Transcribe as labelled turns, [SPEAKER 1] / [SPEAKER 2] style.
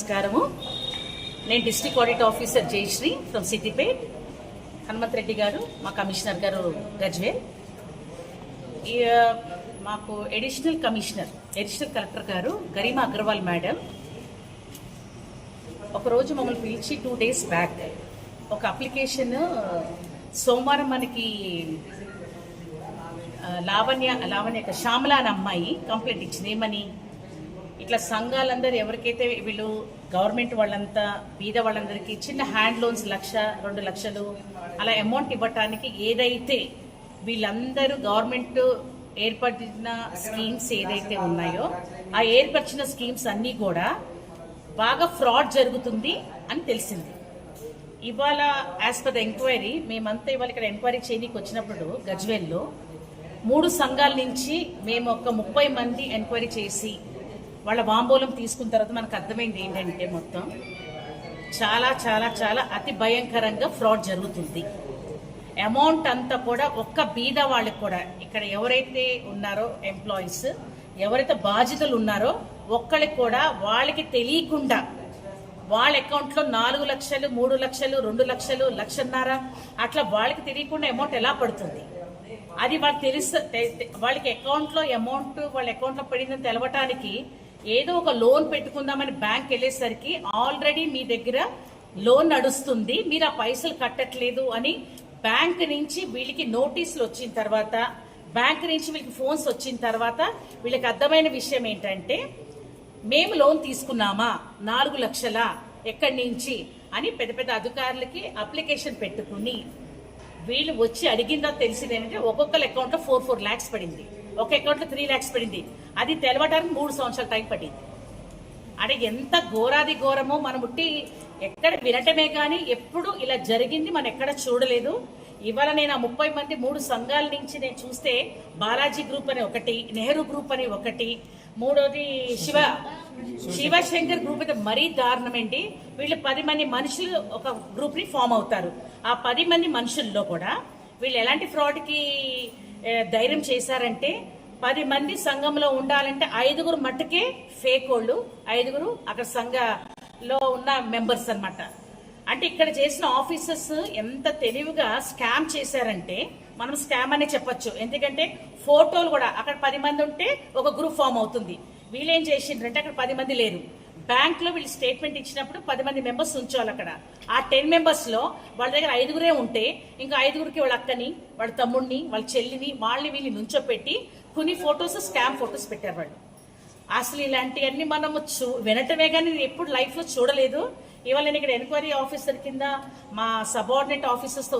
[SPEAKER 1] నమస్కారము. నేను district audit officer Jayashree from Siddipet. Hanumanth Reddy గారు మా కమిషనర్ గారు గజ్వేల్. మాకు ఎడిషనల్ కమిషనర్ ఎడిషనల్ కలెక్టర్ గారు గరిమా అగర్వాల్ మేడం. ఒకరోజు మమ్మల్ని పిలిచి టూ డేస్ బ్యాక్ ఒక అప్లికేషన్ సోమవారం మనకి లావణ్య లావణ్య కాదు, శ్యామల అనే అమ్మాయి కంప్లైంట్ ఇచ్చింది. ఏమని? ఇట్లా సంఘాలందరూ ఎవరికైతే వీళ్ళు గవర్నమెంట్ వాళ్ళంతా బీద వాళ్ళందరికీ చిన్న హ్యాండ్ లోన్స్ లక్ష రెండు లక్షలు అలా అమౌంట్ ఇవ్వటానికి ఏదైతే వీళ్ళందరూ గవర్నమెంట్ ఏర్పడిన స్కీమ్స్ ఏదైతే ఉన్నాయో ఆ ఏర్పరిచిన స్కీమ్స్ అన్నీ కూడా బాగా ఫ్రాడ్ జరుగుతుంది అని తెలిసింది. ఇవాళ యాజ్ పర్ ద ఎంక్వైరీ మేమంతా ఇవాళ ఇక్కడ ఎంక్వైరీ చేయడానికి వచ్చినప్పుడు గజ్వేల్లో మూడు సంఘాల నుంచి మేము ఒక ముప్పై మంది ఎంక్వైరీ చేసి వాళ్ళ వాంబోలం తీసుకున్న తర్వాత మనకు అర్థమైంది ఏంటంటే మొత్తం చాలా చాలా చాలా అతి భయంకరంగా ఫ్రాడ్ జరుగుతుంది. అమౌంట్ అంతా కూడా ఒక్క బీద వాళ్ళకి కూడా ఇక్కడ ఎవరైతే ఉన్నారో ఎంప్లాయీస్ ఎవరైతే బాధితులు ఉన్నారో ఒక్కళ్ళకి కూడా వాళ్ళకి తెలియకుండా వాళ్ళ అకౌంట్లో నాలుగు లక్షలు మూడు లక్షలు రెండు లక్షలు లక్షన్నర అట్లా వాళ్ళకి తెలియకుండా అమౌంట్ ఎలా పడుతుంది? అది వాళ్ళకి తెలుసు వాళ్ళకి అకౌంట్లో అమౌంట్ వాళ్ళ అకౌంట్లో పడిందని తెలవటానికి ఏదో ఒక లోన్ పెట్టుకుందామని బ్యాంక్ వెళ్ళేసరికి ఆల్రెడీ మీ దగ్గర లోన్ నడుస్తుంది మీరు ఆ పైసలు కట్టట్లేదు అని బ్యాంక్ నుంచి వీళ్ళకి నోటీసులు వచ్చిన తర్వాత బ్యాంక్ నుంచి వీళ్ళకి ఫోన్స్ వచ్చిన తర్వాత వీళ్ళకి అర్థమైన విషయం ఏంటంటే మేము లోన్ తీసుకున్నామా? నాలుగు లక్షల ఎక్కడి నుంచి? అని పెద్ద పెద్ద అధికారులకి అప్లికేషన్ పెట్టుకుని వీళ్ళు వచ్చి అడిగిందో తెలిసింది ఏంటంటే ఒక్కొక్కరి అకౌంట్లో ఫోర్ ఫోర్ ల్యాక్స్ పడింది. ఒక అకౌంట్లో త్రీ ల్యాక్స్ పడింది. అది తెలవడానికి మూడు సంవత్సరాల టైం పడింది అంటే ఎంత ఘోరాది ఘోరమో మనం ఉట్టి ఎక్కడ వినటమే కానీ ఎప్పుడు ఇలా జరిగింది మనం ఎక్కడ చూడలేదు. ఇవాళ నేను ఆ ముప్పై మంది మూడు సంఘాల నుంచి నేను చూస్తే బాలాజీ గ్రూప్ అని ఒకటి నెహ్రూ గ్రూప్ అని ఒకటి మూడోది శివ శివశంకర్ గ్రూప్ అయితే మరీ దారుణమండి వీళ్ళు పది మంది మనుషులు ఒక గ్రూప్ని ఫామ్ అవుతారు. ఆ పది మంది మనుషుల్లో కూడా వీళ్ళు ఎలాంటి ఫ్రాడ్కి ధైర్యం చేశారంటే పది మంది సంఘంలో ఉండాలంటే ఐదుగురు మట్టుకే ఫేక్ వాళ్ళు ఐదుగురు అక్కడ సంఘలో ఉన్న మెంబర్స్ అన్నమాట. అంటే ఇక్కడ చేసిన ఆఫీసర్స్ ఎంత తెలివిగా స్కామ్ చేశారంటే మనం స్కామ్ అనే చెప్పొచ్చు. ఎందుకంటే ఫోటోలు కూడా అక్కడ పది మంది ఉంటే ఒక గ్రూప్ ఫామ్ అవుతుంది. వీళ్ళేం చేసిండ్రంటే అక్కడ పది మంది లేరు. బ్యాంక్లో వీళ్ళు స్టేట్మెంట్ ఇచ్చినప్పుడు పది మంది మెంబర్స్ ఉంచాలి అక్కడ. ఆ టెన్ మెంబర్స్లో వాళ్ళ దగ్గర ఐదుగురే ఉంటే ఇంకా ఐదుగురికి వాళ్ళ అక్కని వాళ్ళ తమ్ముడిని వాళ్ళ చెల్లిని వాళ్ళని వీళ్ళని నుంచోపెట్టి కొన్ని ఫొటోస్ స్కామ్ ఫొటోస్ పెట్టారు వాళ్ళు. అసలు ఇలాంటివన్నీ మనము చూ వినటమే కానీ నేను ఎప్పుడు లైఫ్లో చూడలేదు. ఇవాళ నేను ఇక్కడ ఎంక్వైరీ ఆఫీసర్ కింద మా సబార్డినేట్ ఆఫీసర్స్తో